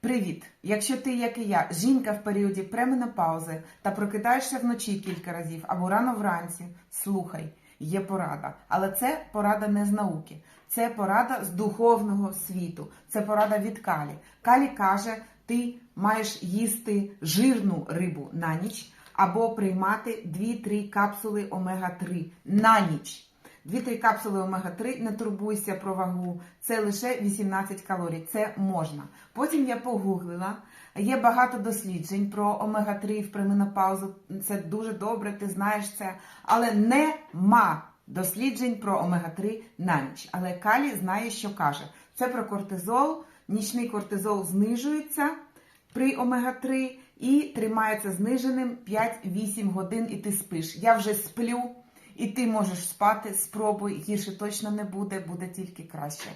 Привіт! Якщо ти, як і я, жінка в періоді пременопаузи та прокидаєшся вночі кілька разів або рано вранці, слухай, є порада. Але це порада не з науки, це порада з духовного світу, це порада від Калі. Калі каже, ти маєш їсти жирну рибу на ніч або приймати 2-3 капсули омега-3 на ніч. Дві-три капсули омега-3, не турбуйся про вагу, це лише 18 калорій, це можна. Потім я погуглила, є багато досліджень про омега-3 в пременопаузу, це дуже добре, ти знаєш це, але нема досліджень про омега-3 на ніч. Але Калі знає, що каже. Це про кортизол, нічний кортизол знижується при омега-3 і тримається зниженим 5-8 годин, і ти спиш. Я вже сплю. І ти можеш спати, спробуй, гірше точно не буде, буде тільки краще.